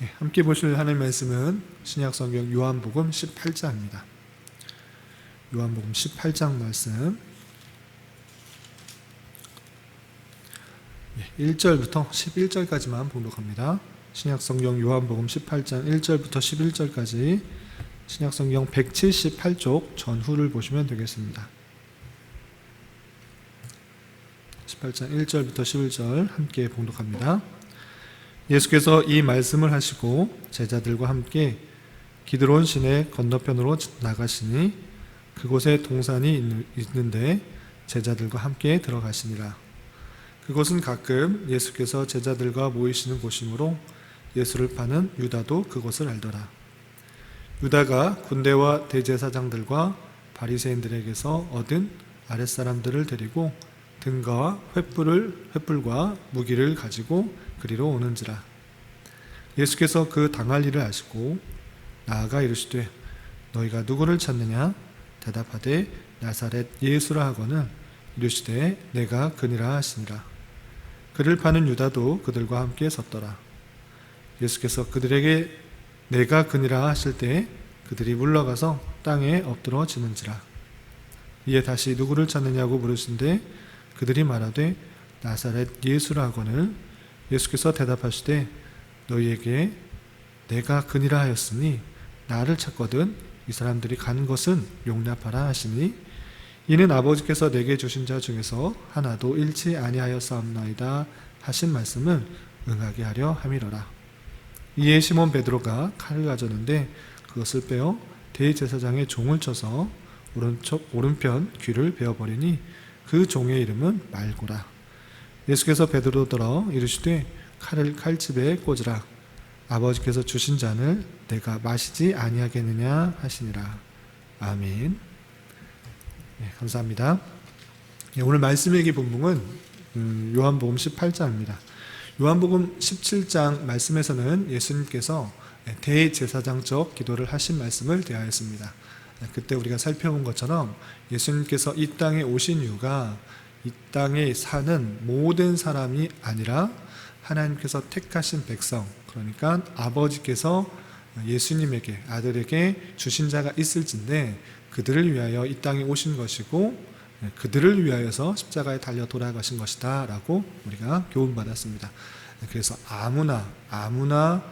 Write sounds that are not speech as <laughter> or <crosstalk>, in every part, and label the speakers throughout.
Speaker 1: 예, 함께 보실 하나님 말씀은 신약 성경 요한복음 18장입니다. 요한복음 18장 말씀 1절부터 11절까지만 봉독합니다. 신약 성경 요한복음 18장 1절부터 11절까지 신약 성경 178쪽 전후를 보시면 되겠습니다. 18장 1절부터 11절 함께 봉독합니다. 예수께서 이 말씀을 하시고 제자들과 함께 기드론 시내 건너편으로 나가시니 그곳에 동산이 있는데 제자들과 함께 들어가시니라. 그곳은 가끔 예수께서 제자들과 모이시는 곳이므로 예수를 파는 유다도 그곳을 알더라. 유다가 군대와 대제사장들과 바리새인들에게서 얻은 아랫사람들을 데리고 등가와 횃불을 횃불과 무기를 가지고 그리로 오는지라. 예수께서 그 당할 일을 아시고 나아가 이르시되 너희가 누구를 찾느냐? 대답하되 나사렛 예수라 하거늘 이르시되 내가 그니라 하시니라. 그를 파는 유다도 그들과 함께 섰더라. 예수께서 그들에게 내가 그니라 하실 때 그들이 물러가서 땅에 엎드러 지는지라. 이에 다시 누구를 찾느냐고 물으신데 그들이 말하되 나사렛 예수라 하거늘 예수께서 대답하시되 너희에게 내가 그니라 하였으니 나를 찾거든 이 사람들이 간 것은 용납하라 하시니 이는 아버지께서 내게 주신 자 중에서 하나도 잃지 아니하였사옵나이다 하신 말씀을 응하게 하려 함이로라. 이에 시몬 베드로가 칼을 가졌는데 그것을 빼어 대제사장의 종을 쳐서 오른쪽 오른편 귀를 베어 버리니 그 종의 이름은 말고라 예수께서 베드로더러 이르시되 칼을 칼집에 꽂으라 아버지께서 주신 잔을 내가 마시지 아니하겠느냐 하시니라 아멘. 네, 감사합니다. 네, 오늘 말씀의 본문은 음, 요한복음 18장입니다. 요한복음 17장 말씀에서는 예수님께서 대제사장적 기도를 하신 말씀을 대하였습니다. 네, 그때 우리가 살펴본 것처럼 예수님께서 이 땅에 오신 이유가 이 땅에 사는 모든 사람이 아니라 하나님께서 택하신 백성, 그러니까 아버지께서 예수님에게 아들에게 주신 자가 있을진데 그들을 위하여 이 땅에 오신 것이고 그들을 위하여서 십자가에 달려 돌아가신 것이다 라고 우리가 교훈받았습니다. 그래서 아무나 아무나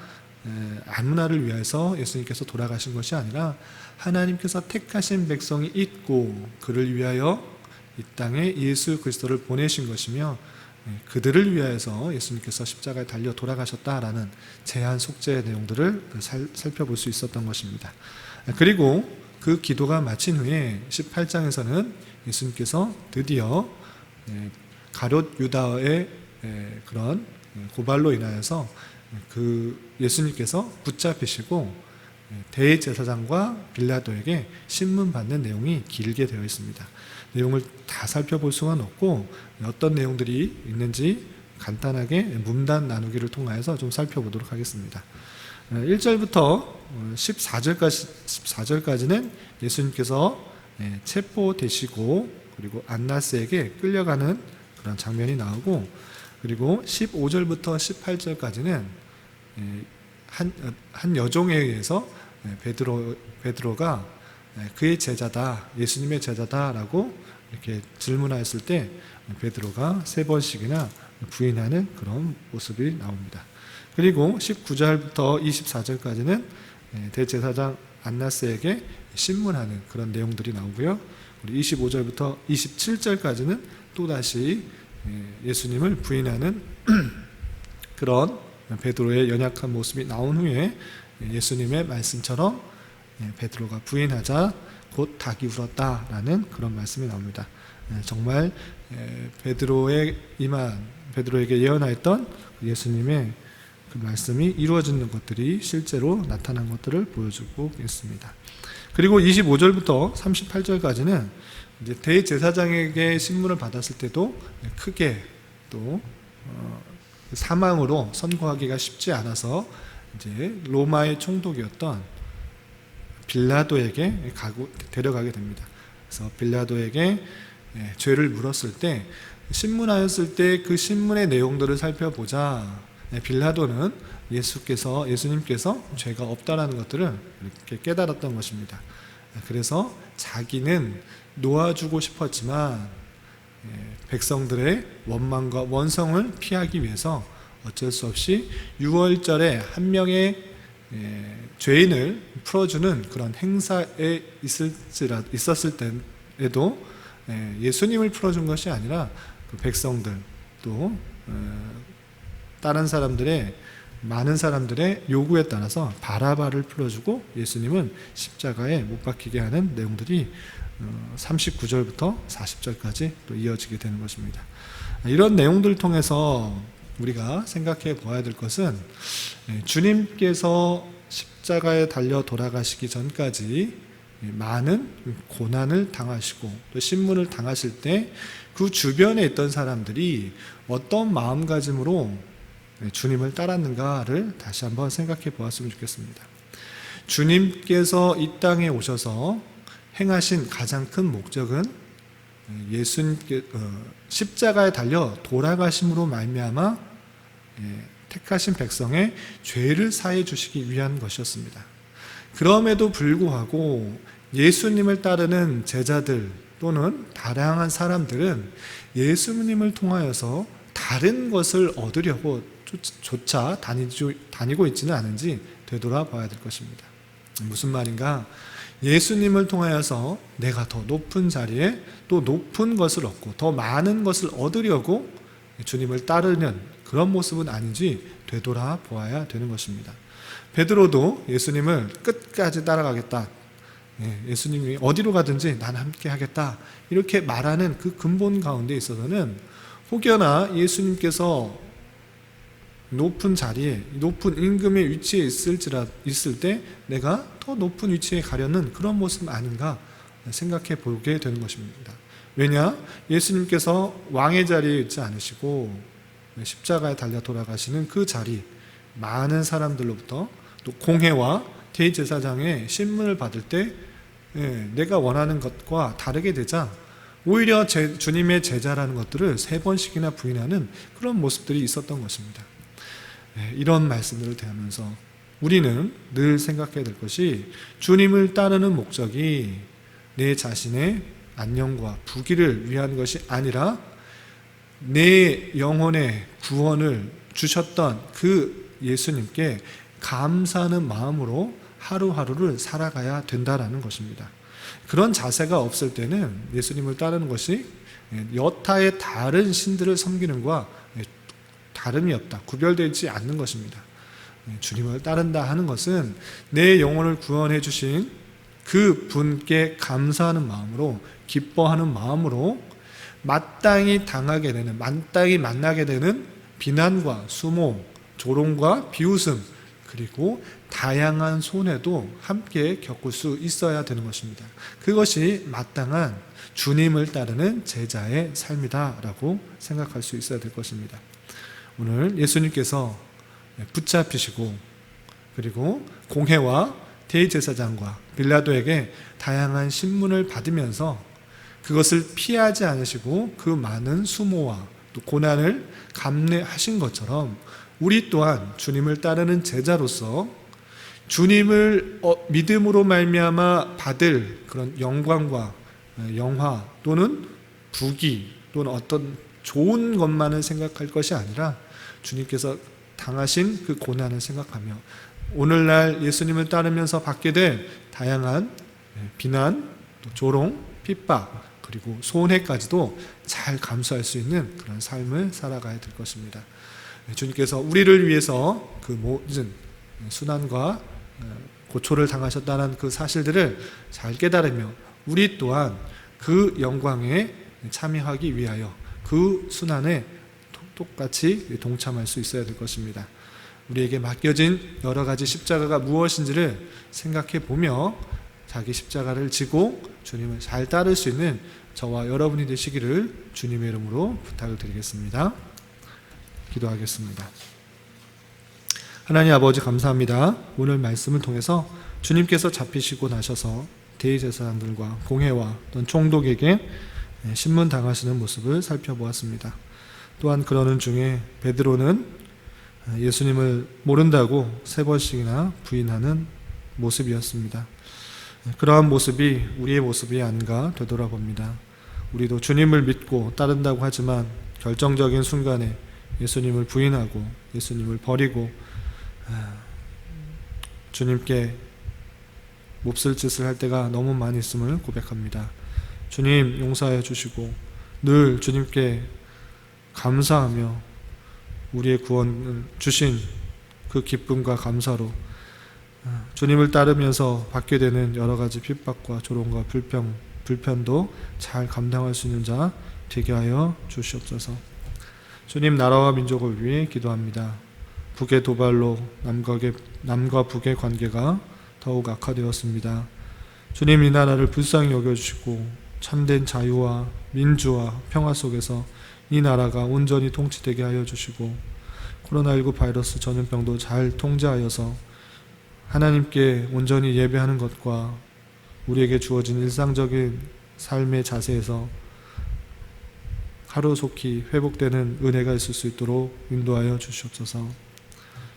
Speaker 1: 아무나를 위해서 예수님께서 돌아가신 것이 아니라 하나님께서 택하신 백성이 있고 그를 위하여 이 땅에 예수 그리스도를 보내신 것이며 그들을 위하여서 예수님께서 십자가에 달려 돌아가셨다라는 제한 속죄의 내용들을 살펴볼 수 있었던 것입니다. 그리고 그 기도가 마친 후에 18장에서는 예수님께서 드디어 가롯 유다의 그런 고발로 인하여서 그 예수님께서 붙잡히시고 대제사장과 빌라도에게 신문 받는 내용이 길게 되어 있습니다. 내용을 다 살펴볼 수는 없고 어떤 내용들이 있는지 간단하게 문단 나누기를 통하여서 좀 살펴보도록 하겠습니다. 1절부터 14절까지 14절까지는 예수님께서 체포되시고 그리고 안나스에게 끌려가는 그런 장면이 나오고 그리고 15절부터 18절까지는 한, 한 여종에 의해서 베드로 베드로가 그의 제자다, 예수님의 제자다라고 이렇게 질문하였을 때 베드로가 세 번씩이나 부인하는 그런 모습이 나옵니다. 그리고 19절부터 24절까지는 대제사장 안나스에게 신문하는 그런 내용들이 나오고요. 25절부터 27절까지는 또다시 예수님을 부인하는 <clears throat> 그런 베드로의 연약한 모습이 나온 후에 예수님의 말씀처럼 베드로가 부인하자 곧 닭이 울었다라는 그런 말씀이 나옵니다. 정말 베드로의 임한 베드로에게 예언하였던 예수님의 그 말씀이 이루어지는 것들이 실제로 나타난 것들을 보여주고 있습니다. 그리고 25절부터 38절까지는 이제 대제사장에게 신문을 받았을 때도 크게 또 어, 사망으로 선고하기가 쉽지 않아서 이제 로마의 총독이었던 빌라도에게 가고 데려가게 됩니다. 그래서 빌라도에게 죄를 물었을 때 신문하였을 때 그 신문의 내용들을 살펴보자 예, 빌라도는 예수께서 예수님께서 죄가 없다라는 것들을 이렇게 깨달았던 것입니다. 예, 그래서 자기는 놓아주고 싶었지만 예, 백성들의 원망과 원성을 피하기 위해서 어쩔 수 없이 6월절에 한 명의 예, 죄인을 풀어주는 그런 행사에 있을지라 있었을 때에도 예, 예수님을 풀어준 것이 아니라 그 백성들 또 어, 다른 사람들의 많은 사람들의 요구에 따라서 바라바를 풀어주고 예수님은 십자가에 못 박히게 하는 내용들이 39절부터 40절까지 또 이어지게 되는 것입니다. 이런 내용들을 통해서 우리가 생각해 보아야 될 것은 예, 주님께서 십자가에 달려 돌아가시기 전까지 많은 고난을 당하시고 또 신문을 당하실 때 그 주변에 있던 사람들이 어떤 마음가짐으로 주님을 따랐는가를 다시 한번 생각해 보았으면 좋겠습니다. 주님께서 이 땅에 오셔서 행하신 가장 큰 목적은 예수님께 어, 십자가에 달려 돌아가심으로 말미암아 예, 택하신 백성의 죄를 사해 주시기 위한 것이었습니다. 그럼에도 불구하고 예수님을 따르는 제자들 또는 다양한 사람들은 예수님을 통하여서 다른 것을 얻으려고 조차 다니고 있지는 않은지 되돌아 봐야 될 것입니다. 무슨 말인가? 예수님을 통하여서 내가 더 높은 자리에 또 높은 것을 얻고 더 많은 것을 얻으려고 주님을 따르는 그런 모습은 아닌지 되돌아 보아야 되는 것입니다. 베드로도 예수님을 끝까지 따라가겠다. 예, 예수님이 어디로 가든지 난 함께 하겠다. 이렇게 말하는 그 근본 가운데 있어서는 혹여나 예수님께서 높은 자리에 높은 임금의 위치에 있을지라 있을 때 내가 더 높은 위치에 가려는 그런 모습 아닌가 생각해 보게 되는 것입니다. 왜냐? 예수님께서 왕의 자리에 있지 않으시고 십자가에 달려 돌아가시는 그 자리 많은 사람들로부터 또 공회와 대제사장의 신문을 받을 때 예, 내가 원하는 것과 다르게 되자 오히려 제, 주님의 제자라는 것들을 세 번씩이나 부인하는 그런 모습들이 있었던 것입니다. 예, 이런 말씀들을 대하면서 우리는 늘 생각해야 될 것이 주님을 따르는 목적이 내 자신의 안녕과 부귀를 위한 것이 아니라 내 영혼의 구원을 주셨던 그 예수님께 감사하는 마음으로 하루하루를 살아가야 된다라는 것입니다. 그런 자세가 없을 때는 예수님을 따르는 것이 여타의 다른 신들을 섬기는 것과 다름이 없다. 구별되지 않는 것입니다. 주님을 따른다 하는 것은 내 영혼을 구원해 주신 그 분께 감사하는 마음으로 기뻐하는 마음으로 마땅히 당하게 되는 마땅히 만나게 되는 비난과 수모, 조롱과 비웃음 그리고 다양한 손해도 함께 겪을 수 있어야 되는 것입니다. 그것이 마땅한 주님을 따르는 제자의 삶이다라고 생각할 수 있어야 될 것입니다. 오늘 예수님께서 붙잡히시고 그리고 공회와 대제사장과 빌라도에게 다양한 신문을 받으면서 그것을 피하지 않으시고 그 많은 수모와 또 고난을 감내하신 것처럼 우리 또한 주님을 따르는 제자로서 주님을 어, 믿음으로 말미암아 받을 그런 영광과 어, 영화 또는 부귀 또는 어떤 좋은 것만을 생각할 것이 아니라 주님께서 당하신 그 고난을 생각하며 오늘날 예수님을 따르면서 받게 될 다양한 예, 비난, 조롱, 핍박 그리고 손해까지도 잘 감수할 수 있는 그런 삶을 살아가야 될 것입니다. 예, 주님께서 우리를 위해서 그 모든 순환과 어, 고초를 당하셨다는 그 사실들을 잘 깨달으며 우리 또한 그 영광에 참여하기 위하여 그 순환에 똑같이 동참할 수 있어야 될 것입니다. 우리에게 맡겨진 여러 가지 십자가가 무엇인지를 생각해 보며 자기 십자가를 지고 주님을 잘 따를 수 있는 저와 여러분이 되시기를 주님의 이름으로 부탁을 드리겠습니다. 기도하겠습니다. 하나님 아버지 감사합니다. 오늘 말씀을 통해서 주님께서 잡히시고 나셔서 대제사장들과 공회와 또는 총독에게 신문 당하시는 모습을 살펴보았습니다. 또한 그러는 중에 베드로는 예수님을 모른다고 세 번씩이나 부인하는 모습이었습니다. 그러한 모습이 우리의 모습이 아닌가 되돌아봅니다. 우리도 주님을 믿고 따른다고 하지만 결정적인 순간에 예수님을 부인하고 예수님을 버리고 아, 주님께 몹쓸 짓을 할 때가 너무 많이 있음을 고백합니다. 주님 용서해 주시고 늘 주님께 감사하며 우리의 구원을 주신 그 기쁨과 감사로 아, 주님을 따르면서 받게 되는 여러 가지 핍박과 조롱과 불평, 불편도 잘 감당할 수 있는 자 되게 하여 주시옵소서. 주님 나라와 민족을 위해 기도합니다. 북의 도발로 남과, 남과 북의 관계가 더욱 악화되었습니다. 주님 이 나라를 불쌍히 여겨주시고 참된 자유와 민주와 평화 속에서 이 나라가 온전히 통치되게 하여 주시고 코로나19 바이러스 전염병도 잘 통제하여서 하나님께 온전히 예배하는 것과 우리에게 주어진 일상적인 삶의 자세에서 하루속히 회복되는 은혜가 있을 수 있도록 인도하여 주시옵소서.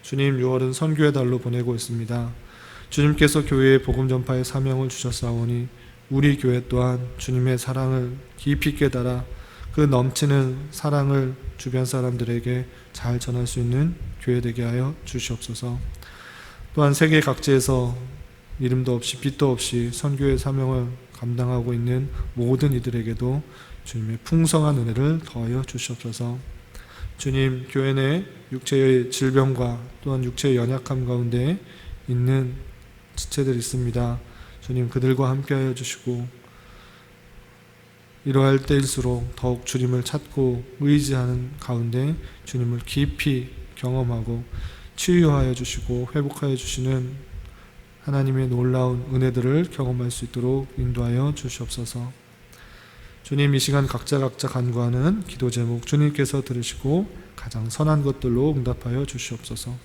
Speaker 1: 주님 6월은 선교의 달로 보내고 있습니다. 주님께서 교회에 복음 전파의 사명을 주셨사오니 우리 교회 또한 주님의 사랑을 깊이 깨달아 그 넘치는 사랑을 주변 사람들에게 잘 전할 수 있는 교회 되게 하여 주시옵소서. 또한 세계 각지에서 이름도 없이 빛도 없이 선교의 사명을 감당하고 있는 모든 이들에게도 주님의 풍성한 은혜를 더하여 주시옵소서. 주님, 교회 내 육체의 질병과 또한 육체의 연약함 가운데 있는 지체들 있습니다. 주님, 그들과 함께하여 주시고 이러할 때일수록 더욱 주님을 찾고 의지하는 가운데 주님을 깊이 경험하고 치유하여 주시고 회복하여 주시는 하나님의 놀라운 은혜들을 경험할 수 있도록 인도하여 주시옵소서. 주님 이 시간 각자 각자 간구하는 기도 제목 주님께서 들으시고 가장 선한 것들로 응답하여 주시옵소서.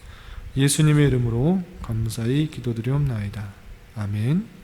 Speaker 1: 예수님의 이름으로 감사히 기도드리옵나이다. 아멘.